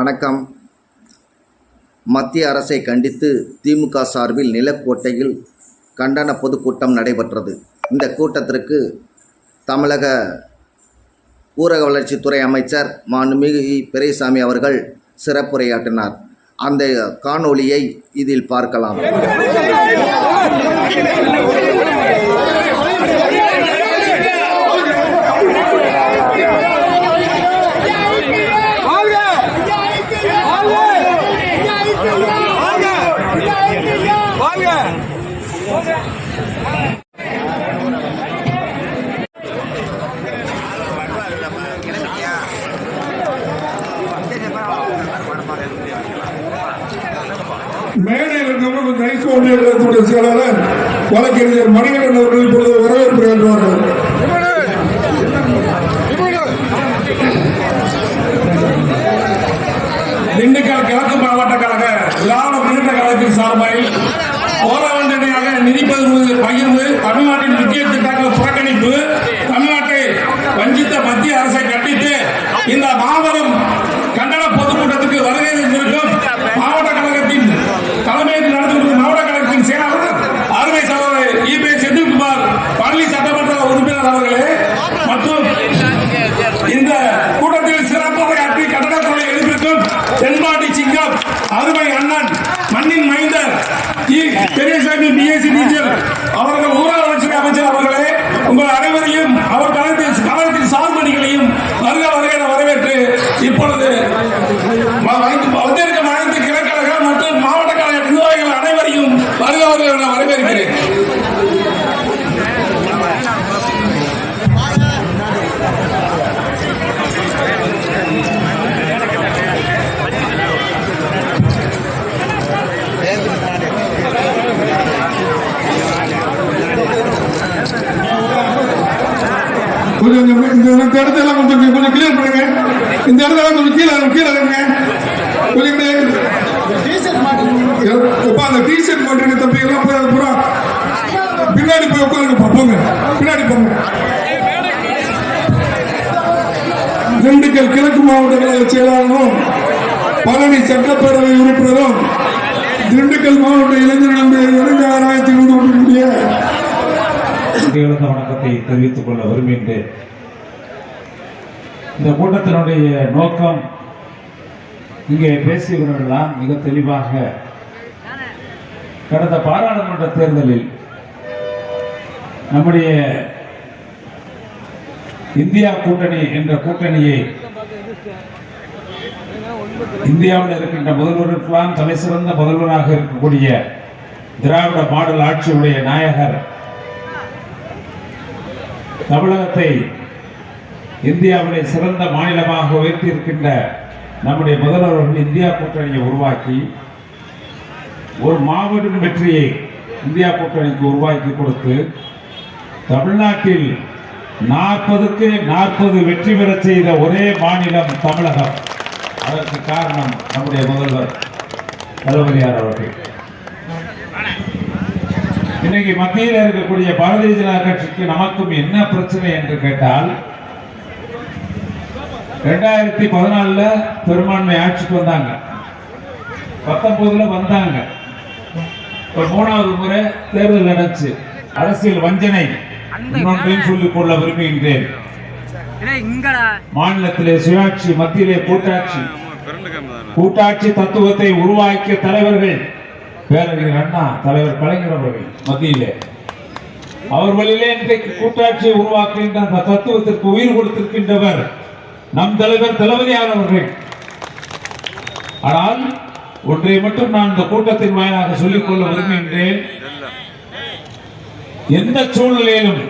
வணக்கம். மத்திய அரசை கண்டித்து திமுக சார்பில் நிலக்கோட்டையில் கண்டன பொதுக்கூட்டம் நடைபெற்றது. இந்த கூட்டத்திற்கு தமிழக ஊரக வளர்ச்சித்துறை அமைச்சர் மாண்புமிகு பெரியசாமி அவர்கள் சிறப்புரையாற்றினார். அந்த காணொளியை இதில் பார்க்கலாம். மேடையில் இருக்கவங்க கொஞ்சம் ஒன்றிய செயலாளர் வழக்கறிஞர் மணிகண்டன் அவர்கள் இப்பொழுது வரவேற்பு ஏற்றுவார்கள் திண்டுக்கல் கிழக்கு மாவட்ட கழக திராவிட முன்னேற்ற கழகத்தின் சார்பில் போராட்டமாக நிதி பகிர்வு தமிழ்நாட்டின் முக்கிய திட்டங்கள் புறக்கணிப்பு தமிழ்நாட்டை வஞ்சித்த மத்திய அரசை கண்டித்து இந்த மாபெரும் கண்டன பொதுக்கூட்டத்துக்கு வருகை தந்திருக்கும் மாவட்ட கழகத்தின் தலைமையில் நடந்து மாவட்ட கழகத்தின் செயலாளர் அருமை சகோதரர் இபி செந்தில்குமார் பள்ளி சட்டமன்ற உறுப்பினர் அவர்களே மற்றும் இந்த கூட்டத்தில் சிறப்பாக ஆற்றி கட்டடத்துறை எழுப்பியிருக்கும் தென்பாண்டி சிங்கம் அருமை அண்ணன் மண்ணின் மைந்தர் இ. பெரியசாமி பிஎஸ்சி டீச்சர் அவர்கள் ஊரக வளர்ச்சி அமைச்சர் அவர்களே உங்கள் அனைவரையும் அவர் கழகத்தின் கழகத்தின் வருக வருகிற வரவேற்று இப்பொழுது வ- வைத்து- வந்திருக்கும் அனைத்து கிழக்கழக மற்றும் மாவட்ட கழக நிர்வாகிகள் அனைவரையும் வருக வருக என வரவேற்கிறேன் கொஞ்சம் இந்த இந்த- இடத்தெல்லாம் கொஞ்சம் கொஞ்சம் கிளியர் பண்ணுங்க இந்த இடத்தெல்லாம் கொஞ்சம் கீழே கீழே இறங்குங்க கொஞ்சம் எப்பா அந்த டிஷர்ட் மாட்டுங்க தம்பி எல்லாம் போய் பூரா பின்னாடி போய் உட்காருங்க பார்ப்போங்க பின்னாடி போங்க திண்டுக்கல் கிழக்கு மாவட்ட கழக செயலாளரும் பழனி சட்டப்பேரவை உறுப்பினரும் திண்டுக்கல் மாவட்ட இளைஞர்களுடைய இளைஞர் ஆராய்ச்சி கொண்டிருக்கக்கூடிய வணக்கத்தை தெரிவித்துக் கொள்ள விரும்புகின்றேன். இந்த கூட்டத்தினுடைய நோக்கம் இங்கே பேசியவர்கள்லாம் மிக தெளிவாக கடந்த பாராளுமன்ற தேர்தலில் நம்முடைய இந்தியா கூட்டணி என்ற கூட்டணியை இந்தியாவில் இருக்கின்ற முதல்வருக்கெல்லாம் தலை சிறந்த முதல்வராக இருக்கக்கூடிய திராவிட மாடல் ஆட்சியுடைய நாயகர் தமிழகத்தை இந்தியாவிலே சிறந்த மாநிலமாக உயர்த்தியிருக்கின்ற நம்முடைய முதல்வர்கள் இந்தியா கூட்டணியை உருவாக்கி ஒரு மாபெரும் வெற்றியை இந்தியா கூட்டணிக்கு உருவாக்கி கொடுத்து தமிழ்நாட்டில் நாற்பதுக்கு நாற்பது வெற்றி பெறச் செய்த ஒரே மாநிலம் தமிழகம். அதற்கு காரணம் நம்முடைய முதல்வர் தளபதியார் அவர்கள். இன்னைக்கு மத்தியில் இருக்கக்கூடிய பாரதிய ஜனதா கட்சிக்கு நமக்கும் என்ன பிரச்சனை என்று கேட்டால் ரெண்டாயிரத்தி பதினாலுல பெரும்பான்மை ஆட்சிக்கு வந்தாங்க. பத்தொன்பதுல வந்தாங்க. இப்ப மூணாவது முறை தேர்தல் நடந்துச்சு. அரசியல் வஞ்சனை. இன்னொன்றையும் சொல்லிக் கொள்ள விரும்புகின்றேன். மாநிலத்திலே சுயாட்சி மத்தியிலே கூட்டாட்சி. கூட்டாட்சி தத்துவத்தை உருவாக்கிய தலைவர்கள் பேரறிஞர் அண்ணா தலைவர் கலைஞர் அவர்கள் மத்தியிலே. அவர்களிலே இன்றைக்கு கூட்டாட்சியை உருவாக்குகின்ற அந்த தத்துவத்திற்கு உயிர் கொடுத்திருக்கின்றவர் நம் தலைவர் தளபதியார் அவர்கள். ஆனால் ஒன்றை மட்டும் நான் இந்த கூட்டத்தின் வாயிலாக சொல்லிக் கொள்ள விரும்புகின்றேன். எந்த சூழ்நிலையிலும்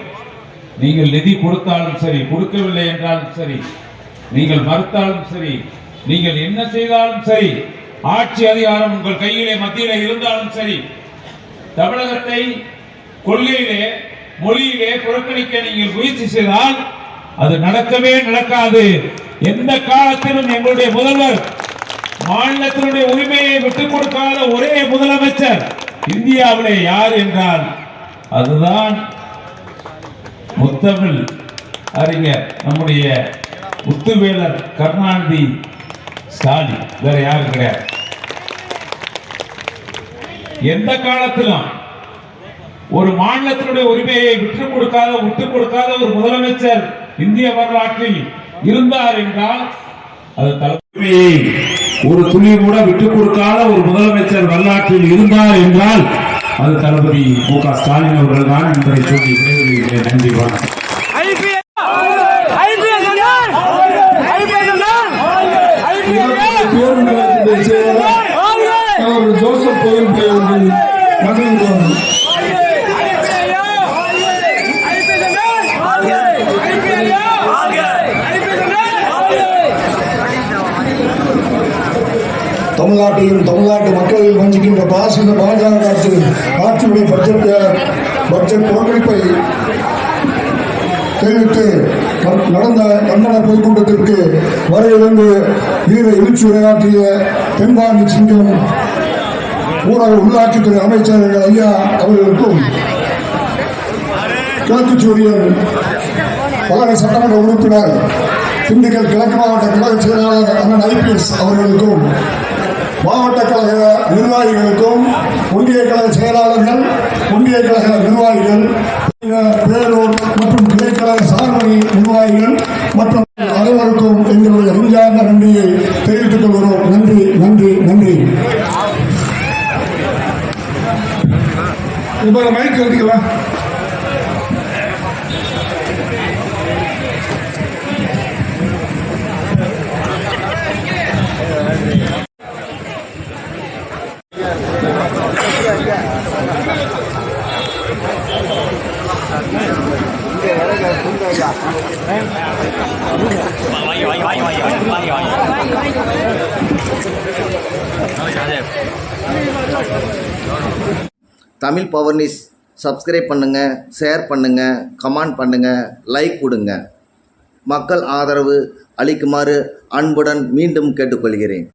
நீங்கள் நிதி கொடுத்தாலும் சரி கொடுக்கவில்லை என்றாலும் சரி நீங்கள் மறுத்தாலும் சரி நீங்கள் என்ன செய்தாலும் சரி ஆட்சி அதிகாரம் உங்கள் கையிலே மத்தியிலே இருந்தாலும் சரி தமிழகத்தை கொள்கையிலே மொழியிலே புறக்கணிக்க நீங்கள் முயற்சி செய்தால் அது நடக்கவே நடக்காது. எந்த காலத்திலும் எங்களுடைய முதல்வர் மாநிலத்தினுடைய உரிமையை விட்டுக் கொடுக்காத ஒரே முதலமைச்சர் இந்தியாவிலே யார் என்றால் அதுதான் முத்தமிழ் அறிஞர் நம்முடைய முத்துவேலர் கருணாநிதி ஸ்டாலின். வேற யாரும் கிடையாது. எந்த காலத்திலும் ஒரு மாநிலத்தினுடைய உரிமையை விட்டு கொடுக்காத விட்டு கொடுக்காத ஒரு முதலமைச்சர் இந்திய வரலாற்றில் இருந்தார் என்றால் அது தலைமையை ஒரு துளி கூட விட்டுக் கொடுக்காத ஒரு முதலமைச்சர் வரலாற்றில் இருந்தார் என்றால் அது தளபதி மு க ஸ்டாலின் அவர்கள் தான் என்பதை சொல்லி நன்றி வணக்கம் தமிழ்நாட்டையும் தமிழ்நாட்டு மக்களையும் வஞ்சிக்கின்ற பாசித பாஜக ஆட்சி ஆட்சியுடைய பட்ஜெட் பட்ஜெட் புறக்கணிப்பை தெரிவித்து நடந்த கண்டன பொதுக்கூட்டத்திற்கு வரையிலிருந்து வீர எழுச்சி உரையாற்றிய தென்பாண்டி சிங்கம் ஊரக உள்ளாட்சித்துறை அமைச்சர் ஐயா அவர்களுக்கும் கிழக்கு சூரியன் பலரை சட்டமன்ற உறுப்பினர் திண்டுக்கல் கிழக்கு மாவட்ட கழக செயலாளர் அண்ணன் ஐபிஎஸ் அவர்களுக்கும் மாவட்ட கழக நிர்வாகிகளுக்கும் ஒன்றிய கழக செயலாளர்கள் ஒன்றிய கழக நிர்வாகிகள் பேரூர் மற்றும் கிளைக்கழக சார்பணி நிர்வாகிகள் மற்றும் அனைவருக்கும் எங்களுடைய நெஞ்சார்ந்த நன்றியை தெரிவித்துக் கொள்கிறோம். நன்றி நன்றி நன்றி. இப்போ மைக் எடுத்துக்கலாம் தமிழ் பவர் நியூஸ் சப்ஸ்கிரைப் பண்ணுங்கள் ஷேர் பண்ணுங்கள் கமெண்ட் பண்ணுங்கள் லைக் கொடுங்க. மக்கள் ஆதரவு அளிக்குமாறு அன்புடன் மீண்டும் கேட்டுக்கொள்கிறேன்.